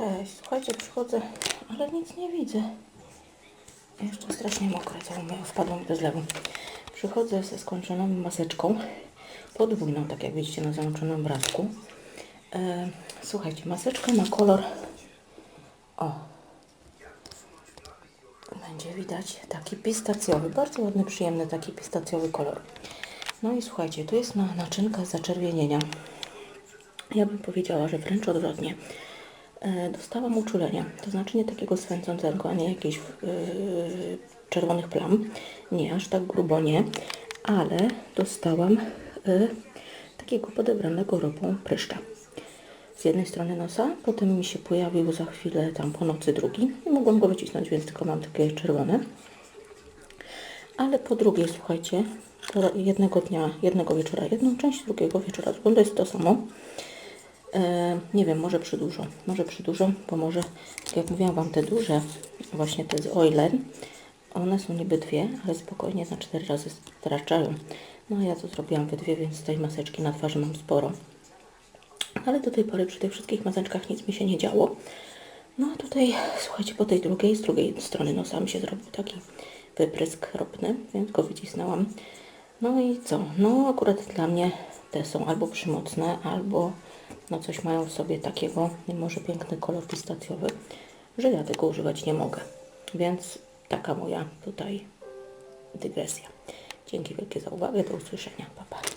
Cześć, słuchajcie, przychodzę, ale nic nie widzę. Jeszcze strasznie mokre, całą moją wpadłam do zlewu. Przychodzę ze skończoną maseczką, podwójną, tak jak widzicie na załączonym obrazku. E, słuchajcie, maseczka ma kolor, o, będzie widać taki pistacjowy, bardzo ładny, przyjemny taki pistacjowy kolor. No i słuchajcie, tu jest na, naczynka zaczerwienienia. Ja bym powiedziała, że wręcz odwrotnie. E, dostałam uczulenia, to znaczy nie takiego swędzącego, a nie jakichś yy, czerwonych plam. Nie, aż tak grubo nie, ale dostałam yy, takiego podebranego ropą pryszcza. Z jednej strony nosa, potem mi się pojawił za chwilę tam po nocy drugi. Nie mogłam go wycisnąć, więc tylko mam takie czerwone. Ale po drugiej, słuchajcie, jednego dnia, jednego wieczora jedną część, drugiego wieczora drugą, to jest to samo. E, nie wiem, może przy dużo, może przy bo może, tak jak mówiłam Wam, te duże, właśnie te z Oilen, one są niby dwie, ale spokojnie na cztery razy starczają. No a ja to zrobiłam we dwie, więc tej maseczki na twarzy mam sporo. Ale do tej pory przy tych wszystkich maseczkach nic mi się nie działo. No a tutaj, słuchajcie, po tej drugiej, z drugiej strony nosa mi się zrobił taki wyprysk ropny, więc go wycisnęłam. No i co? No akurat dla mnie te są albo przymocne, albo no coś mają w sobie takiego, mimo że piękny kolor pistacjowy, że ja tego używać nie mogę. Więc taka moja tutaj dygresja. Dzięki wielkie za uwagę, do usłyszenia. Pa, pa.